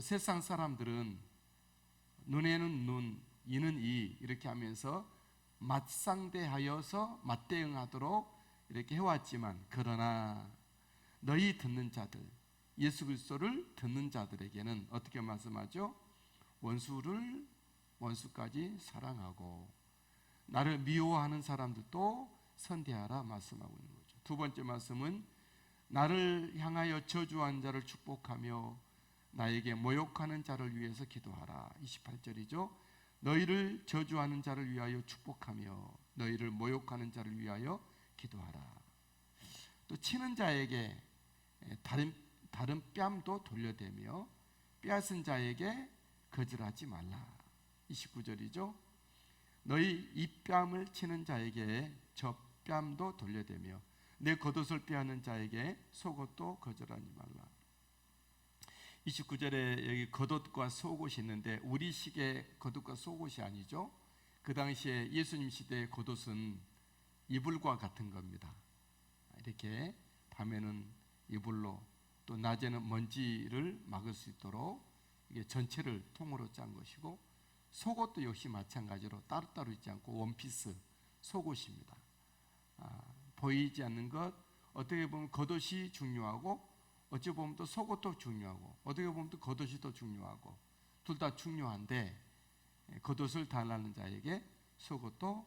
또 세상 사람들은 눈에는 눈, 이는 이 이렇게 하면서 맞상대하여서 맞대응하도록 이렇게 해왔지만 그러나 너희 듣는 자들 예수 그리스도를 듣는 자들에게는 어떻게 말씀하죠? 원수를 원수까지 사랑하고 나를 미워하는 사람들도 선대하라 말씀하고 있는 거죠. 두 번째 말씀은 나를 향하여 저주한 자를 축복하며 나에게 모욕하는 자를 위해서 기도하라. 28절이죠. 너희를 저주하는 자를 위하여 축복하며 너희를 모욕하는 자를 위하여 기도하라. 또 치는 자에게 다른 다른 뺨도 돌려대며 빼앗은 자에게 거절하지 말라. 29절이죠. 너희 이 뺨을 치는 자에게 저 뺨도 돌려대며 내 겉옷을 빼앗는 자에게 속옷도 거절하지 말라. 29절에 여기 겉옷과 속옷이 있는데 우리 시계 겉옷과 속옷이 아니죠. 그 당시에 예수님 시대의 겉옷은 이불과 같은 겁니다. 이렇게 밤에는 이불로 또 낮에는 먼지를 막을 수 있도록 이게 전체를 통으로 짠 것이고 속옷도 역시 마찬가지로 따로따로 있지 않고 원피스 속옷입니다. 아, 보이지 않는 것 어떻게 보면 겉옷이 중요하고 어찌 보면 또 속옷도 중요하고 어떻게 보면 또 겉옷이 더 중요하고 둘 다 중요한데 예, 겉옷을 달라는 자에게 속옷도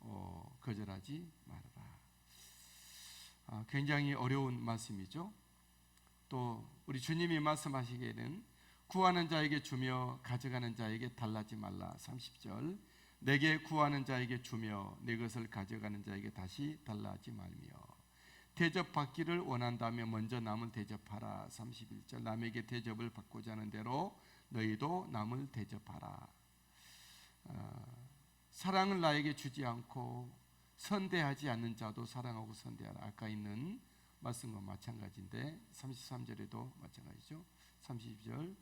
어, 거절하지 말아라. 아, 굉장히 어려운 말씀이죠. 또 우리 주님이 말씀하시기에는 구하는 자에게 주며 가져가는 자에게 달라지 말라 30절 내게 구하는 자에게 주며 내 것을 가져가는 자에게 다시 달라지 말며 대접받기를 원한다면 먼저 남을 대접하라. 31절. 남에게 대접을 받고자 하는 대로 너희도 남을 대접하라. 어, 사랑을 나에게 주지 않고 선대하지 않는 자도 사랑하고 선대하라. 아까 있는 말씀과 마찬가지인데 33절에도 마찬가지죠. 32절.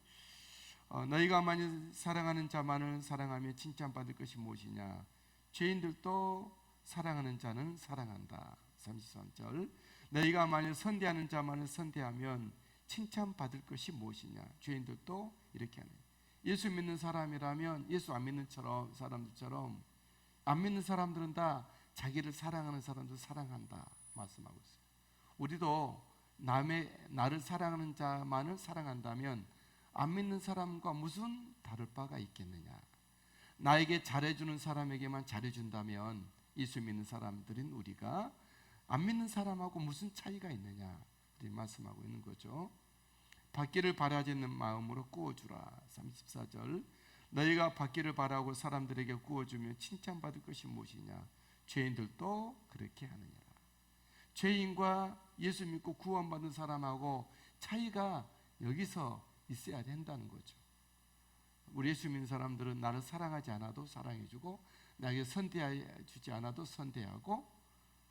어, 너희가 만일 사랑하는 자만을 사랑하며 칭찬받을 것이 무엇이냐? 죄인들도 사랑하는 자는 사랑한다 33절. 너희가 만일 선대하는 자만을 선대하면 칭찬받을 것이 무엇이냐? 죄인들도 이렇게 하네. 예수 믿는 사람이라면 예수 안 믿는 처럼 사람들처럼 안 믿는 사람들은 다 자기를 사랑하는 사람들 사랑한다 말씀하고 있어요. 우리도 남의 나를 사랑하는 자만을 사랑한다면 안 믿는 사람과 무슨 다를 바가 있겠느냐? 나에게 잘해주는 사람에게만 잘해준다면 예수 믿는 사람들인 우리가 안 믿는 사람하고 무슨 차이가 있느냐? 이렇게 말씀하고 있는 거죠. 받기를 바라지 않는 마음으로 구워주라. 34절 너희가 받기를 바라고 사람들에게 구워주면 칭찬받을 것이 무엇이냐? 죄인들도 그렇게 하느니라. 죄인과 예수 믿고 구원받은 사람하고 차이가 여기서 있어야 된다는 거죠. 우리 예수 믿는 사람들은 나를 사랑하지 않아도 사랑해주고 나에게 선대해 주지 않아도 선대하고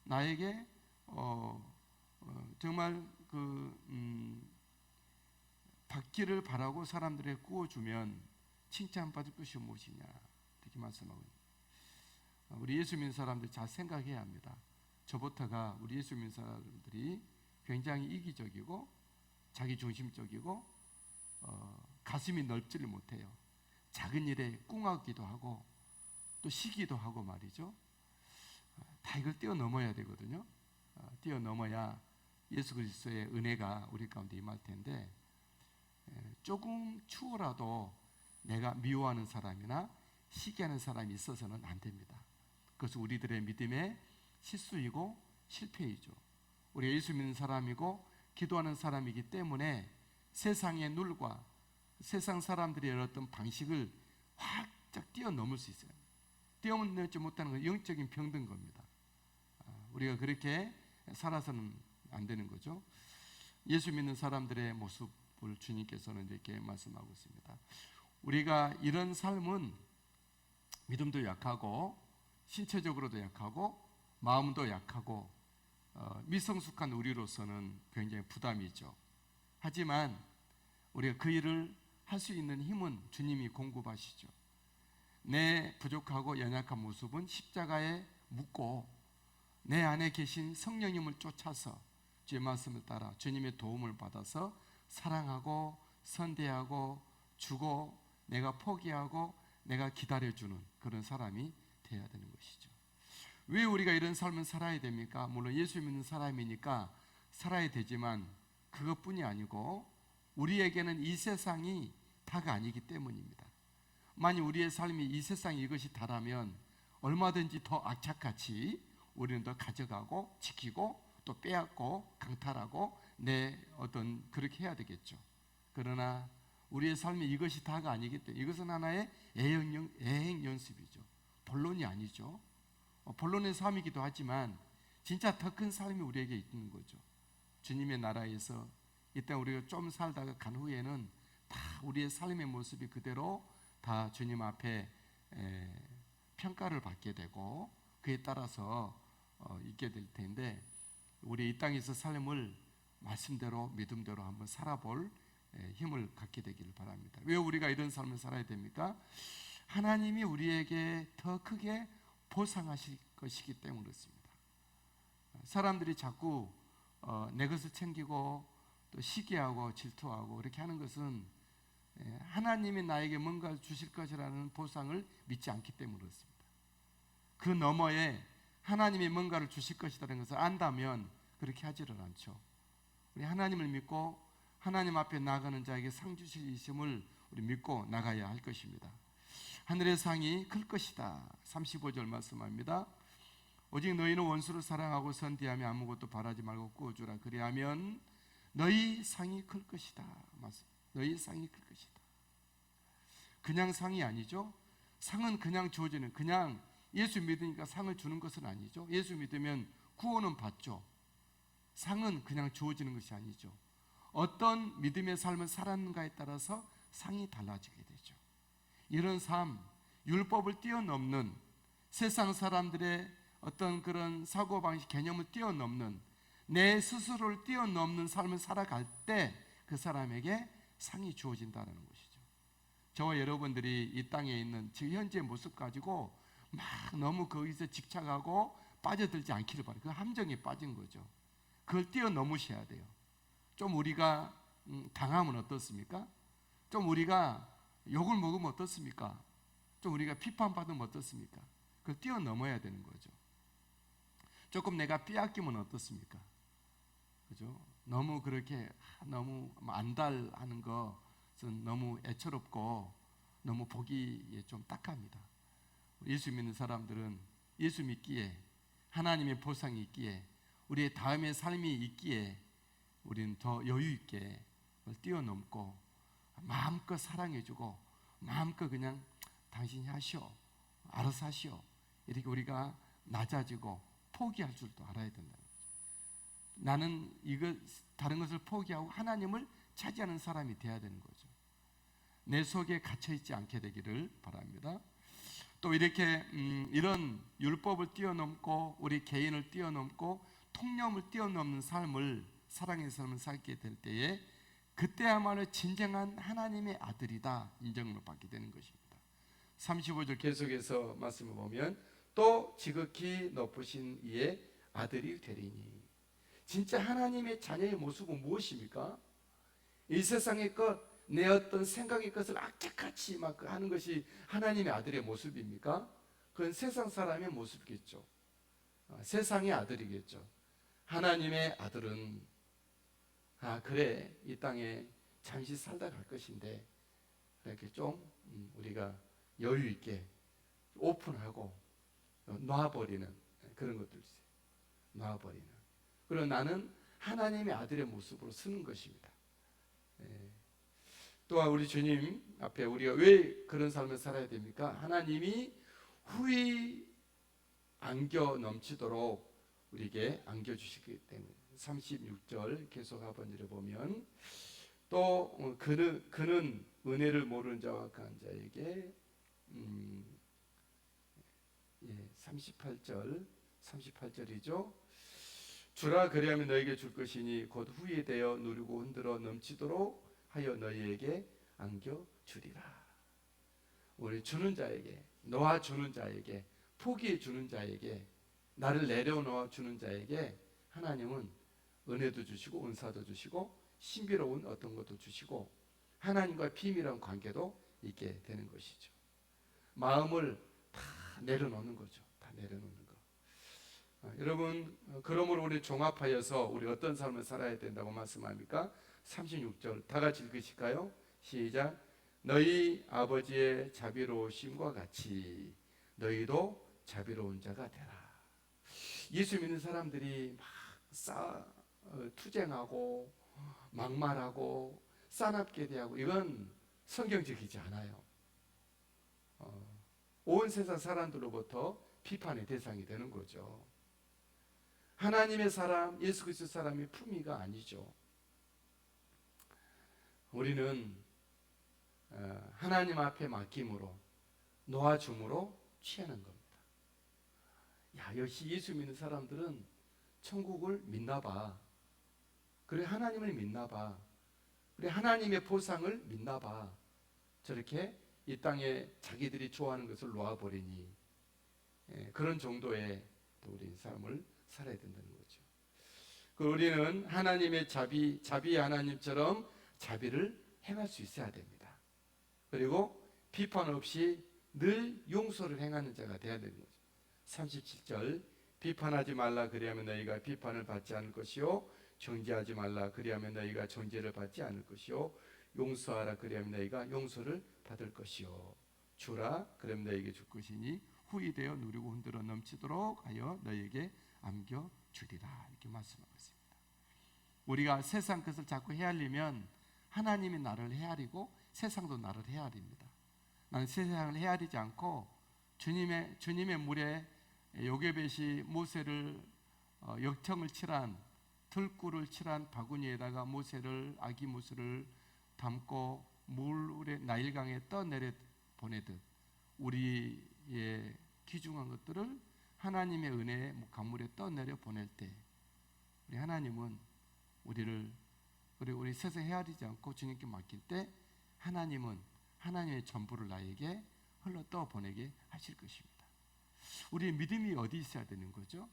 나에게 어, 어, 정말 그 음, 받기를 바라고 사람들에게 구워주면 칭찬받을 것이 무엇이냐 이렇게 말씀하고. 우리 예수 믿는 사람들 잘 생각해야 합니다. 저부터가 우리 예수 믿는 사람들이 굉장히 이기적이고 자기 중심적이고 어, 가슴이 넓지를 못해요. 작은 일에 꿍하기도 하고 또 시기도 하고 말이죠. 어, 다 이걸 뛰어넘어야 되거든요. 어, 뛰어넘어야 예수 그리스도의 은혜가 우리 가운데 임할 텐데 에, 조금 추워라도 내가 미워하는 사람이나 시기하는 사람이 있어서는 안 됩니다. 그것은 우리들의 믿음의 실수이고 실패이죠. 우리 예수 믿는 사람이고 기도하는 사람이기 때문에 세상의 룰과 세상 사람들이 열었던 방식을 확짝 뛰어넘을 수 있어요. 뛰어넘지 못하는 건 영적인 병든 겁니다. 아, 우리가 그렇게 살아서는 안 되는 거죠. 예수 믿는 사람들의 모습을 주님께서는 이렇게 말씀하고 있습니다. 우리가 이런 삶은 믿음도 약하고 신체적으로도 약하고 마음도 약하고 어, 미성숙한 우리로서는 굉장히 부담이죠. 하지만 우리가 그 일을 할 수 있는 힘은 주님이 공급하시죠. 내 부족하고 연약한 모습은 십자가에 묻고 내 안에 계신 성령님을 쫓아서 주의 말씀을 따라 주님의 도움을 받아서 사랑하고 선대하고 주고 내가 포기하고 내가 기다려주는 그런 사람이 되어야 되는 것이죠. 왜 우리가 이런 삶을 살아야 됩니까? 물론 예수 믿는 사람이니까 살아야 되지만 그것뿐이 아니고 우리에게는 이 세상이 다가 아니기 때문입니다. 만약 우리의 삶이 이 세상 이것이 다라면 얼마든지 더 악착같이 우리는 더 가져가고 지키고 또 빼앗고 강탈하고 내 어떤 그렇게 해야 되겠죠. 그러나 우리의 삶이 이것이 다가 아니기 때문에 이것은 하나의 애행, 애행 연습이죠. 본론이 아니죠. 어, 본론의 삶이기도 하지만 진짜 더 큰 삶이 우리에게 있는 거죠. 주님의 나라에서 이때 우리가 좀 살다가 간 후에는 다 우리의 삶의 모습이 그대로 다 주님 앞에 에, 평가를 받게 되고 그에 따라서 어, 있게 될 텐데 우리 이 땅에서 삶을 말씀대로 믿음대로 한번 살아볼 에, 힘을 갖게 되기를 바랍니다. 왜 우리가 이런 삶을 살아야 됩니까? 하나님이 우리에게 더 크게 보상하실 것이기 때문에 그렇습니다. 사람들이 자꾸 어, 내 것을 챙기고 또 시기하고 질투하고 그렇게 하는 것은 예, 하나님이 나에게 뭔가 주실 것이라는 보상을 믿지 않기 때문에 그렇습니다. 그 너머에 하나님이 뭔가를 주실 것이라는 것을 안다면 그렇게 하지를 않죠. 우리 하나님을 믿고 하나님 앞에 나가는 자에게 상 주시심을 우리 믿고 나가야 할 것입니다. 하늘의 상이 클 것이다. 35절 말씀합니다. 오직 너희는 원수를 사랑하고 선대하며 아무것도 바라지 말고 꾸어주라. 그리하면 너희 상이 클 것이다. 맞습니다. 너희 상이 클 것이다. 그냥 상이 아니죠. 상은 그냥 주어지는 그냥 예수 믿으니까 상을 주는 것은 아니죠. 예수 믿으면 구원은 받죠. 상은 그냥 주어지는 것이 아니죠. 어떤 믿음의 삶을 살았는가에 따라서 상이 달라지게 되죠. 이런 삶, 율법을 뛰어넘는 세상 사람들의 어떤 그런 사고방식 개념을 뛰어넘는 내 스스로를 뛰어넘는 삶을 살아갈 때 그 사람에게 상이 주어진다는 것이죠. 저와 여러분들이 이 땅에 있는 지금 현재 모습 가지고 막 너무 거기서 집착하고 빠져들지 않기를 바라요. 그 함정에 빠진 거죠. 그걸 뛰어넘으셔야 돼요. 좀 우리가 음, 당하면 어떻습니까? 좀 우리가 욕을 먹으면 어떻습니까? 좀 우리가 비판받으면 어떻습니까? 그걸 뛰어넘어야 되는 거죠. 조금 내가 빼앗기면 어떻습니까? 그죠? 너무 그렇게 너무 안달하는 것은 너무 애처롭고 너무 보기에 좀 딱합니다. 예수 믿는 사람들은 예수 믿기에 하나님의 보상이 있기에 우리의 다음의 삶이 있기에 우리는 더 여유 있게 뛰어넘고 마음껏 사랑해주고 마음껏 그냥 당신이 하시오 알아서 하시오 이렇게 우리가 낮아지고 포기할 줄도 알아야 된다. 나는 이거 다른 것을 포기하고 하나님을 차지하는 사람이 되어야 되는 거죠. 내 속에 갇혀 있지 않게 되기를 바랍니다. 또 이렇게 음, 이런 율법을 뛰어넘고 우리 개인을 뛰어넘고 통념을 뛰어넘는 삶을 사랑의 삶을 살게 될 때에 그때야말로 진정한 하나님의 아들이다 인정을 받게 되는 것입니다. 35절 계속해서 말씀을 보면 또 지극히 높으신 이의 아들이 되리니 진짜 하나님의 자녀의 모습은 무엇입니까? 이 세상의 것, 내 어떤 생각의 것을 악착같이 막 하는 것이 하나님의 아들의 모습입니까? 그건 세상 사람의 모습이겠죠. 아, 세상의 아들이겠죠. 하나님의 아들은 아 그래 이 땅에 잠시 살다 갈 것인데 이렇게 좀 음, 우리가 여유 있게 오픈하고 놔버리는 그런 것들 있어요. 놔버리는. 그리고 나는 하나님의 아들의 모습으로 쓰는 것입니다. 예. 또한 우리 주님 앞에 우리가 왜 그런 삶을 살아야 됩니까? 하나님이 후이 안겨 넘치도록 우리에게 안겨 주시기 때문에 36절 계속 한번을 보면 또 어, 그는 그는 은혜를 모르는 자와 강한 자에게 음, 예, 38절 38절이죠. 주라 그리하면 너에게 줄 것이니 곧 후에 되어 누리고 흔들어 넘치도록 하여 너희에게 안겨 주리라. 우리 주는 자에게 놓아 주는 자에게 포기해 주는 자에게 나를 내려놓아 주는 자에게 하나님은 은혜도 주시고 은사도 주시고 신비로운 어떤 것도 주시고 하나님과 비밀한 관계도 있게 되는 것이죠. 마음을 다 내려놓는 거죠. 다 내려놓는 거. 아, 여러분, 어, 그러므로 우리 종합하여서 우리 어떤 삶을 살아야 된다고 말씀합니까? 36절 다 같이 읽으실까요? 시작. 너희 아버지의 자비로우심과 같이 너희도 자비로운 자가 되라. 예수 믿는 사람들이 막 싸, 어, 투쟁하고 막말하고 싸납게 대하고 이건 성경적이지 않아요. 어, 온 세상 사람들로부터 비판의 대상이 되는 거죠. 하나님의 사람, 예수 그리스도 사람이 품위가 아니죠. 우리는 어, 하나님 앞에 맡김으로 놓아줌으로 취하는 겁니다. 야 역시 예수 믿는 사람들은 천국을 믿나 봐. 그래 하나님을 믿나 봐. 그래 하나님의 보상을 믿나 봐. 저렇게 이 땅에 자기들이 좋아하는 것을 놓아버리니 예, 그런 정도의 또 우리 삶을 살아야 된다는 거죠. 그 우리는 하나님의 자비, 자비 하나님처럼 자비를 행할 수 있어야 됩니다. 그리고 비판 없이 늘 용서를 행하는 자가 되어야 되는 거죠. 37절 비판하지 말라 그리하면 너희가 비판을 받지 않을 것이요 정죄하지 말라 그리하면 너희가 정죄를 받지 않을 것이요 용서하라 그리하면 너희가 용서를 받을 것이요 주라 그럼 너희에게 줄 것이니 후이 되어 누리고 흔들어 넘치도록 하여 너희에게 안겨 주리라 이렇게 말씀하고 있습니다. 우리가 세상 것을 자꾸 헤아리면 하나님이 나를 헤아리고 세상도 나를 헤아립니다. 나는 세상을 헤아리지 않고 주님의 주님의 물에 요게벳이 모세를 어, 역청을 칠한 들꿀을 칠한 바구니에다가 모세를 아기 모세를 담고 물에 나일강에 떠내려 보내듯 우리의 귀중한 것들을 하나님의 은혜의 강물에 떠내려 보낼 때 우리 하나님은 우리를 우리 우리 세상 헤아리지 않고 주님께 맡길 때 하나님은 하나님의 전부를 나에게 흘러 떠 보내게 하실 것입니다. 우리의 믿음이 어디 있어야 되는 거죠?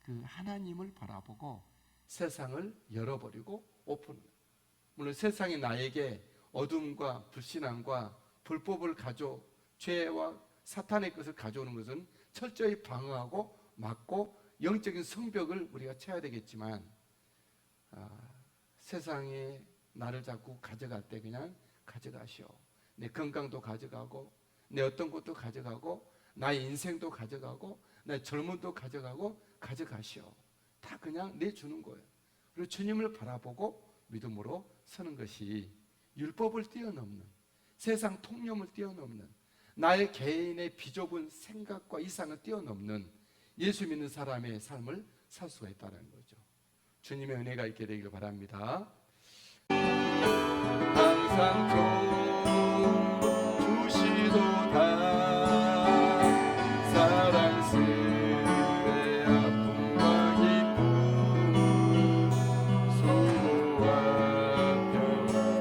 그 하나님을 바라보고 세상을 열어버리고 오픈. 물론 세상이 나에게 어둠과 불신앙과 불법을 가져 죄와 사탄의 것을 가져오는 것은 철저히 방어하고 막고 영적인 성벽을 우리가 쳐야 되겠지만 아, 세상이 나를 자꾸 가져갈 때 그냥 가져가시오. 내 건강도 가져가고 내 어떤 것도 가져가고 나의 인생도 가져가고 내 젊음도 가져가고 가져가시오. 다 그냥 내주는 거예요. 그리고 주님을 바라보고 믿음으로 서는 것이 율법을 뛰어넘는 세상 통념을 뛰어넘는 나의 개인의 비좁은 생각과 이상을 뛰어넘는 예수 믿는 사람의 삶을 살 수가 있다는 거죠. 주님의 은혜가 있게 되기를 바랍니다. 항상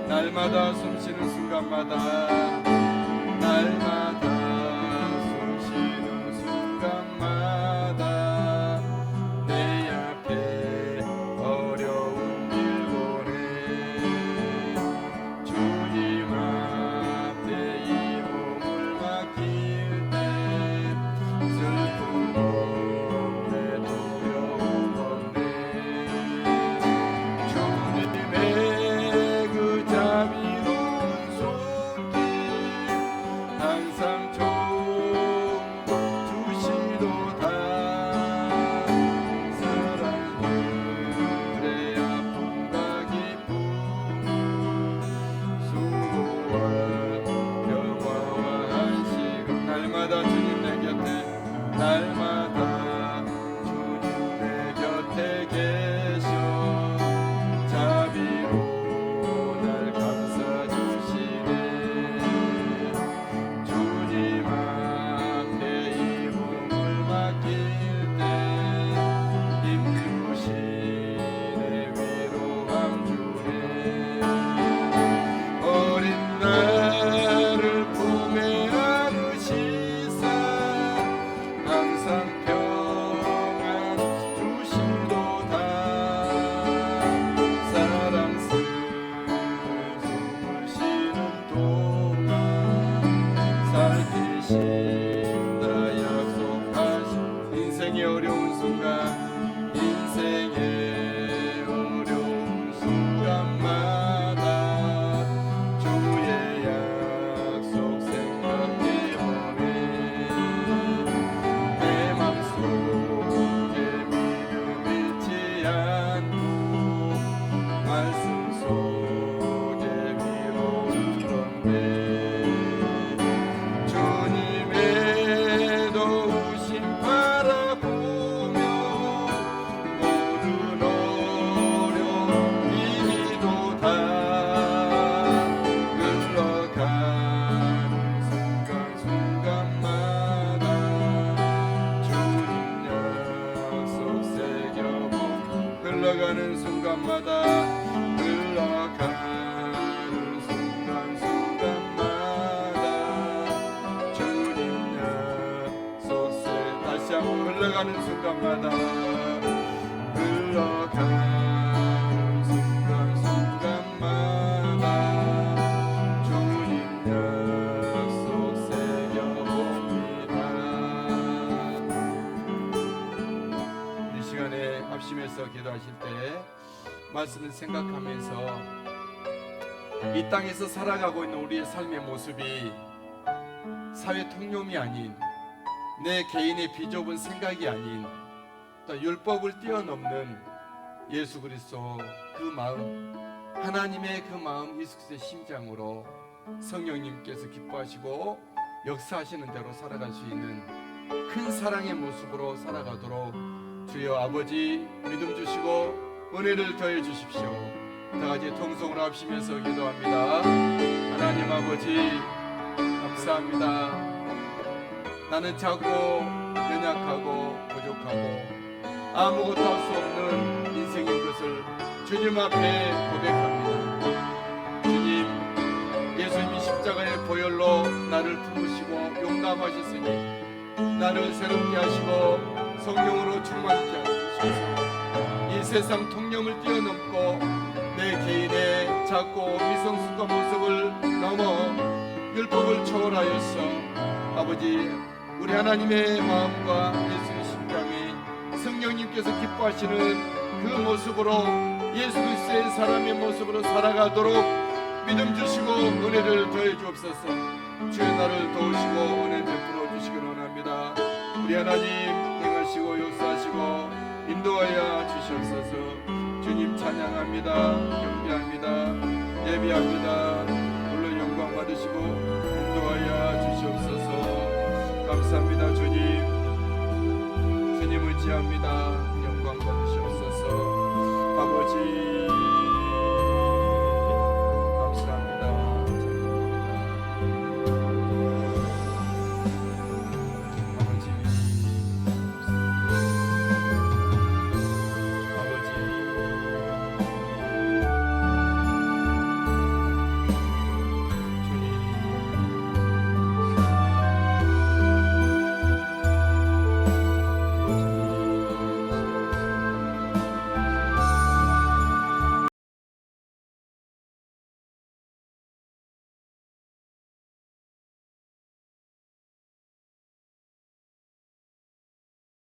날마다 숨쉬는 순간마다 흘러가는 순간마다 흘러가는 순간 순간마다. 주님 약속새 다시 한번 흘러가는 순간마다 말씀을 생각하면서 이 땅에서 살아가고 있는 우리의 삶의 모습이 사회 통념이 아닌 내 개인의 비좁은 생각이 아닌 또 율법을 뛰어넘는 예수 그리스도 그 마음 하나님의 그 마음 그리스도의 심장으로 성령님께서 기뻐하시고 역사하시는 대로 살아갈 수 있는 큰 사랑의 모습으로 살아가도록 주여 아버지 믿음 주시고 은혜를 더해 주십시오. 다 같이 통성으로 합심해서 기도합니다. 하나님 아버지 감사합니다. 나는 작고 연약하고 부족하고 아무것도 할 수 없는 인생인 것을 주님 앞에 고백합니다. 주님 예수님이 십자가의 보혈로 나를 품으시고 용감하셨으니 나를 새롭게 하시고 성령으로 충만케 세상 통념을 뛰어넘고 내 개인의 작고 미성숙한 모습을 넘어 율법을 초월하여서 아버지 우리 하나님의 마음과 예수의 심장이 성령님께서 기뻐하시는 그 모습으로 예수 그리스도의 사람의 모습으로 살아가도록 믿음 주시고 은혜를 더해 주옵소서. 주의 나를 도우시고 은혜 베풀어 주시길 원합니다. 우리 하나님 행하시고 역사하시고 인도하여 주셨소서. 주님 찬양합니다. 경배합니다. 예비합니다. 물론 영광 받으시고 인도하여 주시옵소서. 감사합니다 주님. 주님을 지합니다. 영광 받으시옵소서. 아버지.